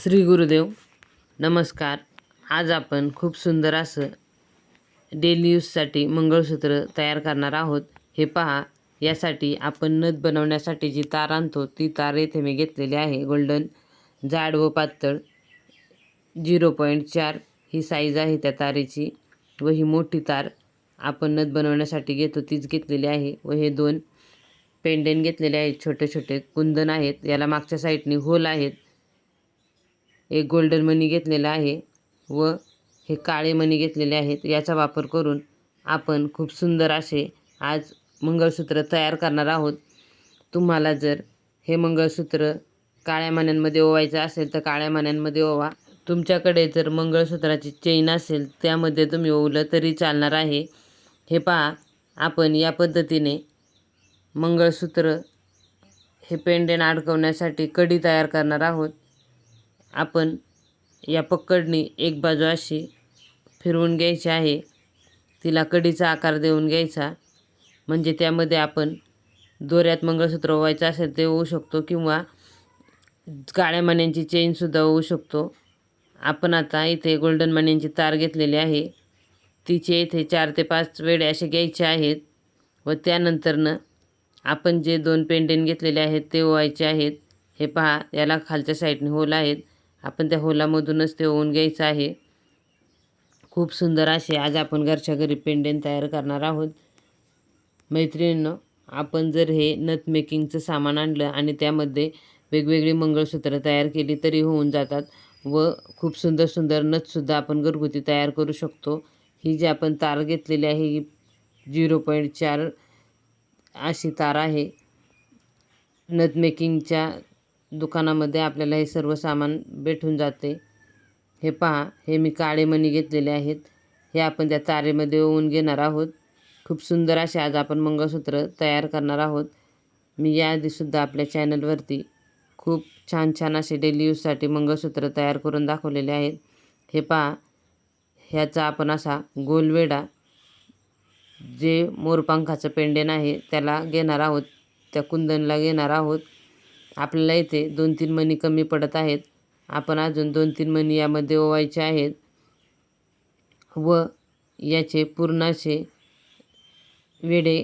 श्री गुरुदेव नमस्कार. आज आपण खूप सुंदर असं डेली यूजसाठी मंगळसूत्र तयार करणार आहोत. हे पहा यासाठी आपण नथ बनवण्यासाठी जी तार आणतो ती तार येथे मी घेतलेली आहे. गोल्डन जाड व पातळ झिरो पॉईंट चार ही साईज आहे त्या तारेची व ही मोठी तार आपण नथ बनवण्यासाठी घेतो तीच घेतलेली आहे व हे दोन पेंडेन घेतलेले आहेत छोटे छोटे कुंदन आहेत. याला मागच्या साईडनी होल आहेत. एक गोल्डन मनी घेतलेला आहे व हे काळे मणी घेतलेले आहेत. याचा वापर करून आपण खूप सुंदर असे आज मंगळसूत्र तयार करणार आहोत. तुम्हाला जर हे मंगळसूत्र काळ्या मान्यांमध्ये ओवायचं असेल तर काळ्या मान्यांमध्ये ओवा. तुमच्याकडे जर मंगळसूत्राची चेन असेल त्यामध्ये तुम्ही ओवलं तरी चालणार आहे. हे पहा आपण या पद्धतीने मंगळसूत्र हे पेंडेन अडकवण्यासाठी कडी तयार करणार आहोत. आपण या पकडनी एक बाजू अशी फिरवून घ्यायची आहे. तिला कडीचा आकार देऊन घ्यायचा. म्हणजे त्यामध्ये आपण दोऱ्यात मंगळसूत्र ओवायचं असेल ते होऊ शकतो किंवा काळ्या मण्यांची चेनसुद्धा होऊ शकतो. आपण आता इथे गोल्डन मण्यांची तार घेतलेली आहे. तिचे इथे चार ते पाच वेळे असे घ्यायचे आहेत व त्यानंतरनं आपण जे दोन पेंडेंट घेतलेले आहेत ते ओवायचे आहेत. हे पहा याला खालच्या साईडने होल आहेत. आपण त्या होलामधूनच ते होऊन घ्यायचं आहे. खूप सुंदर असे आज आपण घरच्या घरी पेंडेंट तयार करणार आहोत. मैत्रिणींनो आपण जर हे नथ मेकिंगचं सामान आणलं आणि त्यामध्ये वेगवेगळी मंगळसूत्र तयार केली तरी होऊन जातात व खूप सुंदर सुंदर नथसुद्धा आपण घरगुती तयार करू शकतो. ही जी आपण तार घेतलेली आहे ही झिरो पॉईंट चार अशी तार आहे. नथ मेकिंगच्या दुकानामध्ये आपल्याला हे सर्व सामान भेटून जाते. हे पहा हे मी काळे मणी घेतलेले आहेत. हे आपण त्या तारेमध्ये ओवून घेणार आहोत. खूप सुंदर असे आज आपण मंगळसूत्र तयार करणार आहोत. मी याआधीसुद्धा आपल्या चॅनलवरती खूप छान छान असे डेली यूजसाठी मंगळसूत्र तयार करून दाखवलेले आहेत. हे पहा ह्याचा आपण असा गोलवेडा जे मोरपंखाचं पेंडेन आहे त्याला घेणार आहोत. त्या कुंदनला घेणार आहोत. आपल्याला इथे दोन तीन मणी कमी पडत आहेत. आपण अजून दोन तीन मणी यामध्ये ओवायचे आहेत व याचे पूर्णाचे वेडे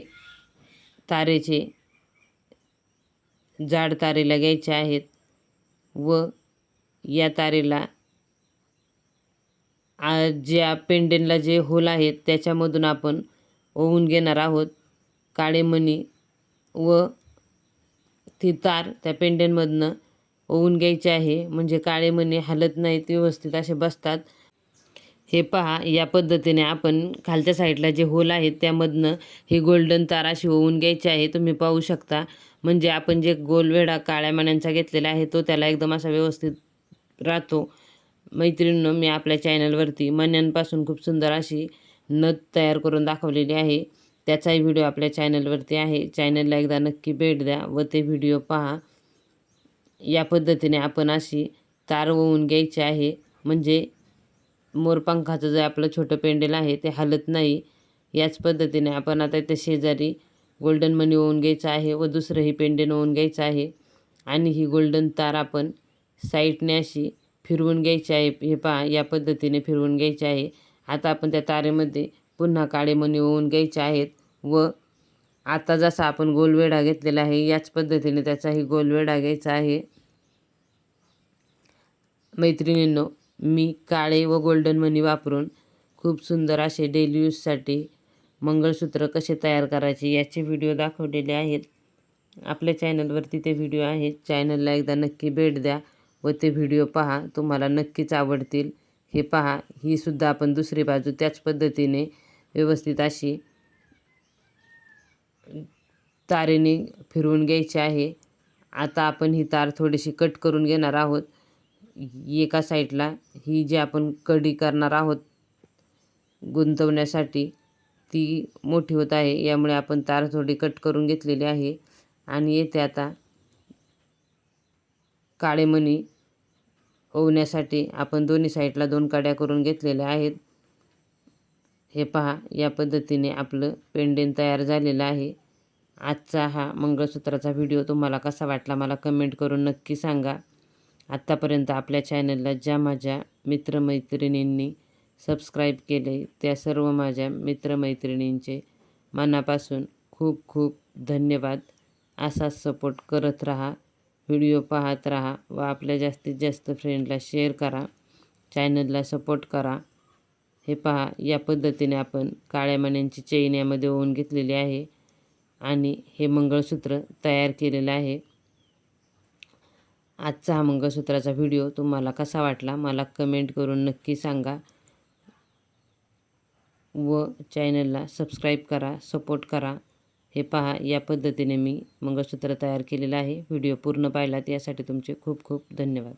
तारेचे जाड तारेला घ्यायचे आहेत व या तारेला ज्या पेंडेनला जे होल आहेत त्याच्यामधून आपण ओवून घेणार आहोत. काळे मणी व ती तार त्या पेंड्यांमधनं ओवून घ्यायची आहे. म्हणजे काळे मणी हलत नाहीत व्यवस्थित असे बसतात. हे पहा या पद्धतीने आपण खालच्या साईडला जे होल आहेत त्यामधनं ही गोल्डन तार अशी ओवून घ्यायची आहे. तुम्ही पाहू शकता. म्हणजे आपण जे गोलवेढा काळ्या मण्यांचा घेतलेला आहे तो त्याला एकदम असा व्यवस्थित राहतो. मैत्रिणीनं मी आपल्या चॅनलवरती मण्यांपासून खूप सुंदर अशी नथ तयार करून दाखवलेली आहे. त्याचाही व्हिडिओ आपल्या चॅनलवरती आहे. चॅनलला एकदा नक्की भेट द्या व ते व्हिडिओ पहा. या पद्धतीने आपण अशी तार ओवून घ्यायची आहे. म्हणजे मोरपंखाचं जे आपलं छोटं पेंडेल आहे ते हलत नाही. याच पद्धतीने आपण आता इथे शेजारी गोल्डन मनी ओवून घ्यायचं आहे व दुसरंही पेंडेल ओवून घ्यायचं आहे. आणि ही गोल्डन तार आपण साईडने अशी फिरवून घ्यायची आहे. हे पहा या पद्धतीने फिरवून घ्यायची आहे. आता आपण त्या तारेमध्ये पुन्हा काळे मणी होऊन घ्यायचे आहेत व आता जसा आपण गोलवेढा घेतलेला आहे याच पद्धतीने त्याचाही गोलवेढा घ्यायचा आहे. मैत्रिणींनो मी काळे व गोल्डन मनी वापरून खूप सुंदर असे डेली यूजसाठी मंगळसूत्र कसे तयार करायचे याचे व्हिडिओ दाखवलेले आहेत. आपल्या चॅनलवरती ते व्हिडिओ आहेत. चॅनलला एकदा नक्की भेट द्या व ते व्हिडिओ पहा. तुम्हाला नक्कीच आवडतील. हे पहा. ही सुद्धा आपण दुसरी बाजू त्याच पद्धतीने व्यवस्थित अशी तारेने फिरवून घ्यायची आहे. आता आपण ही तार थोडीशी कट करून घेणार आहोत. एका साईडला ही जी आपण कडी करणार आहोत गुंतवण्यासाठी ती मोठी होत आहे. यामुळे आपण तार थोडी कट करून घेतलेली आहे. आणि येथे आता काळेमणी ओवण्यासाठी आपण दोन्ही साईडला दोन काड्या करून घेतलेल्या आहेत. हे पहा या पद्धतीने आपलं पेंडेन तयार झालेलं आहे. आजचा हा मंगळसूत्राचा व्हिडिओ तुम्हाला कसा वाटला मला कमेंट करून नक्की सांगा. आत्तापर्यंत आपल्या चॅनलला ज्या माझ्या मित्रमैत्रिणींनी सबस्क्राईब केले त्या सर्व माझ्या मित्रमैत्रिणींचे मनापासून खूप खूप धन्यवाद. असाच सपोर्ट करत राहा व्हिडिओ पाहत राहा व आपल्या जास्तीत जास्त फ्रेंडला शेअर करा चॅनलला सपोर्ट करा. हे पहा या पद्धतीने आपण काळ्या मण्यांची चेन यामध्ये ओवून घेतलेली आहे आणि हे मंगळसूत्र तयार केलेलं आहे. आजचा हा मंगळसूत्राचा व्हिडिओ तुम्हाला कसा वाटला मला कमेंट करून नक्की सांगा व चॅनलला सबस्क्राईब करा सपोर्ट करा. हे पहा या पद्धतीने मी मंगळसूत्र तयार केलेलं आहे. व्हिडिओ पूर्ण पाहिलात यासाठी तुमचे खूप खूप धन्यवाद.